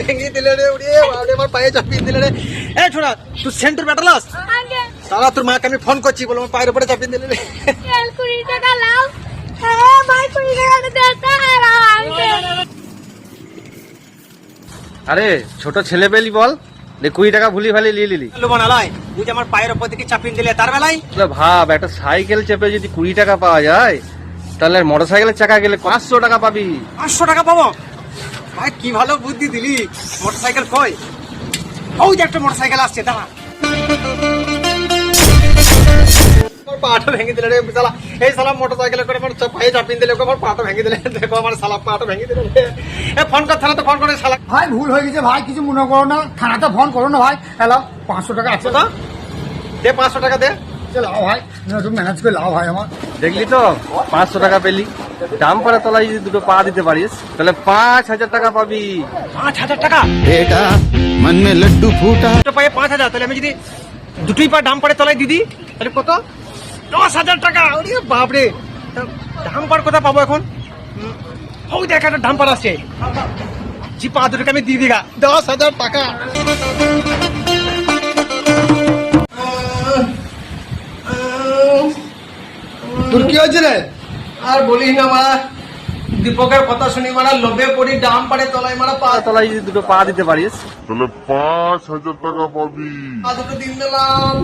ভেঙে দিলে রে উড়ে বাবরে আমার পায়ে চাপিয়ে দিলে রে। এ ছোড়া তুই সেন্টার ব্যাটালাস সারা তোর মাকে আমি ফোন করছি বলে আমার পায়ের উপরে চাপিয়ে দিলে রে। কুড়ি টাকা লাও। হ্যাঁ ভাই কুড়ি টাকা দেতা আরে ছোট ছেলে পেলি বল কুড়ি টাকা ভুলি ভালি নিয়ে নিলি। তুই যে আমার পায়ের উপর দিকে চাপিয়ে দিলে তার বেলায়? ভাব একটা সাইকেল চেপে যদি কুড়ি টাকা পাওয়া যায় তাহলে মোটর সাইকেলের চাকা গেলে পাঁচশো টাকা পাবি। পাঁচশো টাকা পাবো? ভাই কি ভালো বুদ্ধি দিলি। মোটর সাইকেল কই? ওই যে একটা মোটর সাইকেল আসছে দাঁড়া। পাটা ভেঙে দিলে রে শালা। এই শালা মোটর সাইকেলে করে আমার চা- পায়ে চাপিয়ে দিলে ওকে আমার পাটা ভেঙে দিলে। দেখো আমার শালা পাটা ভেঙে দিলে। এ ফোন কর থানা তো ফোন করে শালা। ভাই ভুল হয়ে গেছে ভাই কিছু মনে করো না। থানাতে ফোন করো না ভাই। হ্যালো পাঁচশো টাকা আছে। কত দে পাঁচশো টাকা দে। লাও ভাই ম্যানেজ করে লাও ভাই আমার। দেখলি তো? পাঁচশো টাকা পেলি। ডাম্পারা তলায় যদি দুটো পা দিতে পারিস তাহলে পাঁচ হাজার টাকা পাবি। পাঁচ হাজার টাকা? এটা মনে লাড্ডু ফুটা। দুটো পায়ে পাঁচ হাজার তাহলে আমি যদি দুটোই পা ডাম্পারের তলায় দিদি তাহলে কত? দশ হাজার টাকা। ওরে বাপরে ডাম্পার কোথায় পাবো এখন? ওই দেখ একটা ডাম্পার আছে জি পা দুটোকে আমি দিয়ে দিঘা দশ হাজার টাকা। তোর হয়েছে রে? আর বলিস না মারা দীপকের কথা শুনি মারা লোভে পড়ি ডাম পাড়ে তলাই মারা পা তলাই যদি দুটো পা দিতে পারিস। তাহলে পাঁচ হাজার টাকা পাবি। পা দুটো দিন দিলাম।